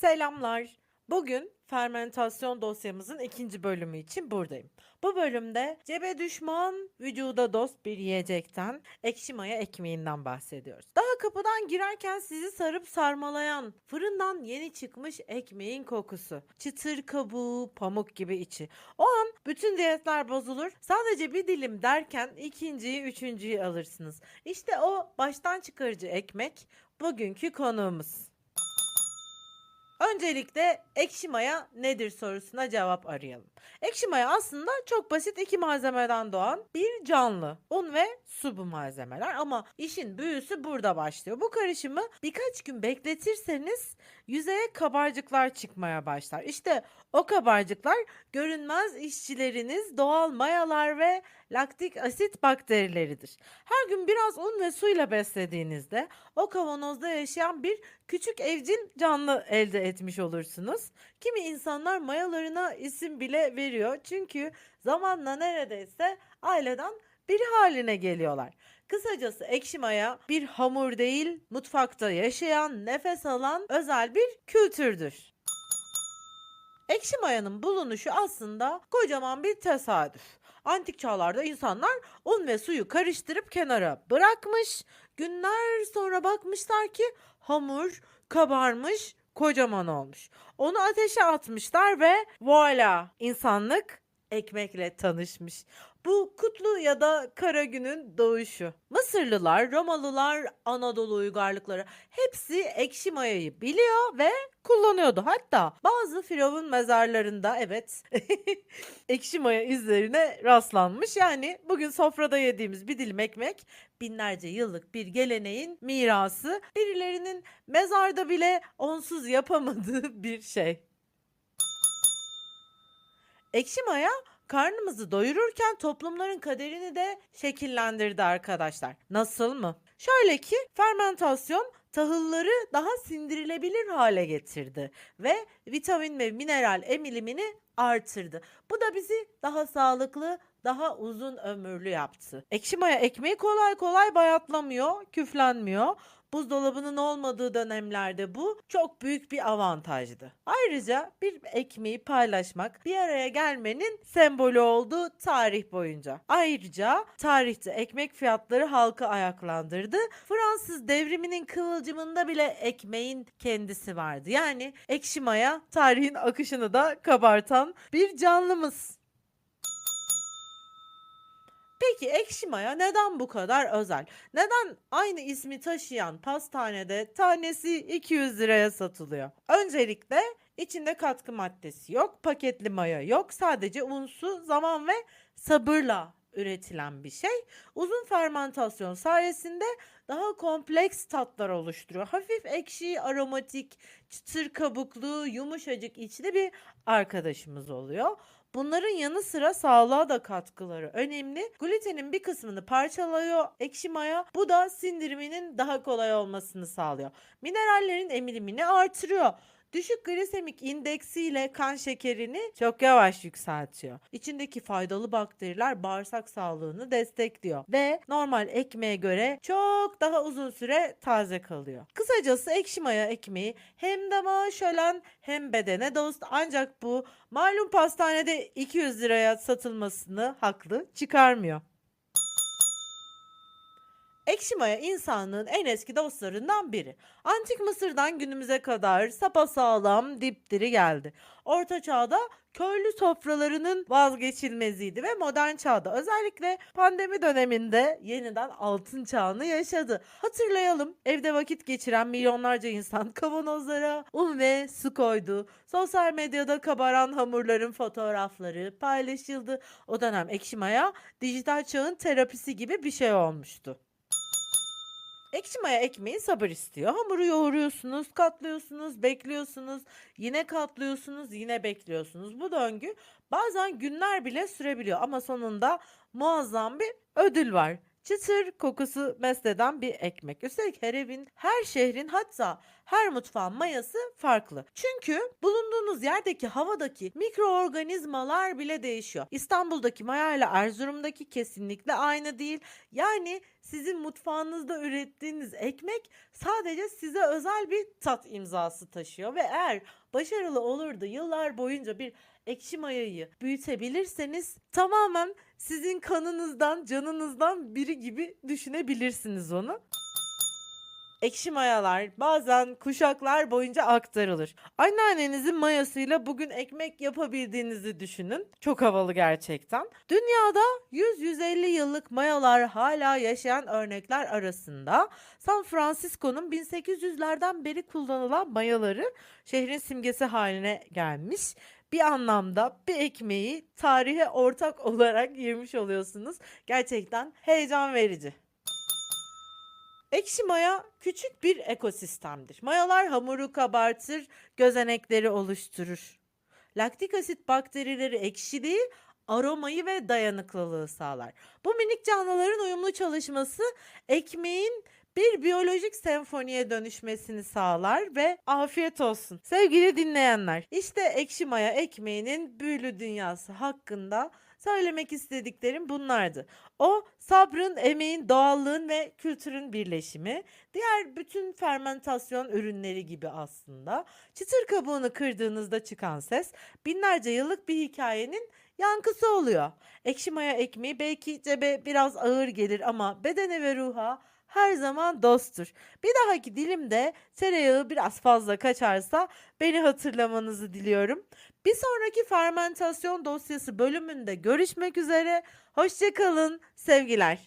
Selamlar. Bugün fermentasyon dosyamızın ikinci bölümü için buradayım. Bu bölümde cebe düşman, vücuda dost bir yiyecekten, ekşi maya ekmeğinden bahsediyoruz. Daha kapıdan girerken sizi sarıp sarmalayan, fırından yeni çıkmış ekmeğin kokusu. Çıtır kabuğu, pamuk gibi içi. O an bütün diyetler bozulur. Sadece bir dilim derken ikinciyi, üçüncüyü alırsınız. İşte o baştan çıkarıcı ekmek bugünkü konuğumuz. Öncelikle ekşi maya nedir sorusuna cevap arayalım. Ekşi maya aslında çok basit iki malzemeden doğan bir canlı. Un ve su bu malzemeler ama işin büyüsü burada başlıyor. Bu karışımı birkaç gün bekletirseniz yüzeye kabarcıklar çıkmaya başlar. İşte o kabarcıklar görünmez işçileriniz doğal mayalar ve laktik asit bakterileridir. Her gün biraz un ve suyla beslediğinizde o kavanozda yaşayan bir küçük evcil canlı elde etmiş olursunuz. Kimi insanlar mayalarına isim bile veriyor çünkü zamanla neredeyse aileden biri haline geliyorlar. Kısacası ekşi maya bir hamur değil, mutfakta yaşayan, nefes alan özel bir kültürdür. Ekşi mayanın bulunuşu aslında kocaman bir tesadüf. Antik çağlarda insanlar un ve suyu karıştırıp kenara bırakmış. Günler sonra bakmışlar ki hamur kabarmış, kocaman olmuş. Onu ateşe atmışlar ve voila insanlık ekmekle tanışmış. Bu kutlu ya da kara günün doğuşu. Mısırlılar, Romalılar, Anadolu uygarlıkları hepsi ekşi mayayı biliyor ve kullanıyordu. Hatta bazı firavun mezarlarında evet ekşi maya izlerine rastlanmış. Yani bugün sofrada yediğimiz bir dilim ekmek binlerce yıllık bir geleneğin mirası. Birilerinin mezarda bile onsuz yapamadığı bir şey. Ekşi maya karnımızı doyururken toplumların kaderini de şekillendirdi arkadaşlar. Nasıl mı? Şöyle ki fermentasyon tahılları daha sindirilebilir hale getirdi ve vitamin ve mineral emilimini artırdı. Bu da bizi daha sağlıklı, daha uzun ömürlü yaptı. Ekşi maya ekmeği kolay kolay bayatlamıyor, küflenmiyor. Buzdolabının olmadığı dönemlerde bu çok büyük bir avantajdı. Ayrıca bir ekmeği paylaşmak bir araya gelmenin sembolü oldu tarih boyunca. Ayrıca tarihte ekmek fiyatları halkı ayaklandırdı. Fransız devriminin kıvılcımında bile ekmeğin kendisi vardı. Yani ekşi maya tarihin akışını da kabartan bir canlımız. Peki ekşi maya neden bu kadar özel? Neden aynı ismi taşıyan pastanede tanesi 200 liraya satılıyor? Öncelikle içinde katkı maddesi yok, paketli maya yok. Sadece un, su, zaman ve sabırla üretilen bir şey. Uzun fermentasyon sayesinde daha kompleks tatlar oluşturuyor. Hafif ekşi, aromatik, çıtır kabuklu, yumuşacık içli bir arkadaşımız oluyor. Bunların yanı sıra sağlığa da katkıları önemli. Glutenin bir kısmını parçalıyor ekşi maya. Bu da sindiriminin daha kolay olmasını sağlıyor. Minerallerin emilimini artırıyor. Düşük glisemik indeksiyle kan şekerini çok yavaş yükseltiyor. İçindeki faydalı bakteriler bağırsak sağlığını destekliyor ve normal ekmeğe göre çok daha uzun süre taze kalıyor. Kısacası ekşi maya ekmeği hem damağa şölen hem bedene dost ancak bu malum pastanede 200 liraya satılmasını haklı çıkarmıyor. Ekşi maya insanlığın en eski dostlarından biri. Antik Mısır'dan günümüze kadar sapasağlam dipdiri geldi. Orta çağda köylü sofralarının vazgeçilmeziydi ve modern çağda özellikle pandemi döneminde yeniden altın çağını yaşadı. Hatırlayalım evde vakit geçiren milyonlarca insan kavanozlara un ve su koydu. Sosyal medyada kabaran hamurların fotoğrafları paylaşıldı. O dönem ekşi maya dijital çağın terapisi gibi bir şey olmuştu. Ekşi maya ekmeği sabır istiyor. Hamuru yoğuruyorsunuz, katlıyorsunuz, bekliyorsunuz, yine katlıyorsunuz, yine bekliyorsunuz. Bu döngü bazen günler bile sürebiliyor ama sonunda muazzam bir ödül var. Çıtır kokusu mesleden bir ekmek. Üstelik her evin, her şehrin hatta her mutfağın mayası farklı. Çünkü bulunduğunuz yerdeki havadaki mikroorganizmalar bile değişiyor. İstanbul'daki maya ile Erzurum'daki kesinlikle aynı değil. Yani sizin mutfağınızda ürettiğiniz ekmek sadece size özel bir tat imzası taşıyor ve eğer başarılı olur da yıllar boyunca bir ekşi mayayı büyütebilirseniz tamamen sizin kanınızdan, canınızdan biri gibi düşünebilirsiniz onu. Ekşi mayalar bazen kuşaklar boyunca aktarılır. Anneannenizin mayasıyla bugün ekmek yapabildiğinizi düşünün. Çok havalı gerçekten. Dünyada 100-150 yıllık mayalar hala yaşayan örnekler arasında San Francisco'nun 1800'lerden beri kullanılan mayaları şehrin simgesi haline gelmiş. Bir anlamda bir ekmeği tarihe ortak olarak yemiş oluyorsunuz. Gerçekten heyecan verici. Ekşi maya küçük bir ekosistemdir. Mayalar hamuru kabartır, gözenekleri oluşturur. Laktik asit bakterileri ekşiliği, aromayı ve dayanıklılığı sağlar. Bu minik canlıların uyumlu çalışması ekmeğin bir biyolojik senfoniye dönüşmesini sağlar ve afiyet olsun. Sevgili dinleyenler, işte ekşi maya ekmeğinin büyülü dünyası hakkında söylemek istediklerim bunlardı. O sabrın, emeğin, doğallığın ve kültürün birleşimi. Diğer bütün fermentasyon ürünleri gibi aslında. Çıtır kabuğunu kırdığınızda çıkan ses binlerce yıllık bir hikayenin yankısı oluyor. Ekşi maya ekmeği belki cebe biraz ağır gelir ama bedene ve ruha her zaman dosttur. Bir dahaki dilimde tereyağı biraz fazla kaçarsa beni hatırlamanızı diliyorum. Bir sonraki fermentasyon dosyası bölümünde görüşmek üzere. Hoşçakalın, sevgiler.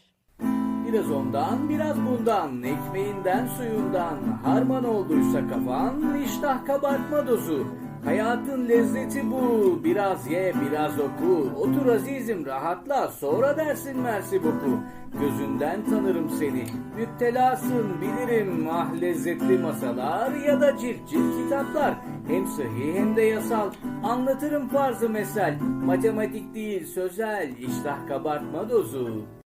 Biraz ondan, biraz bundan, ekmeğinden, suyundan, harman olduysa kafan, iştah kabartma dozu. Hayatın lezzeti bu, biraz ye, biraz oku. Otur azizim, rahatla, sonra dersin mersi boku. Gözünden tanırım seni, müptelasın bilirim. Ah lezzetli masalar ya da cilt cilt kitaplar. Hem sıhhi hem de yasal, anlatırım farzı mesel. Matematik değil sözel, iştah kabartma dozu.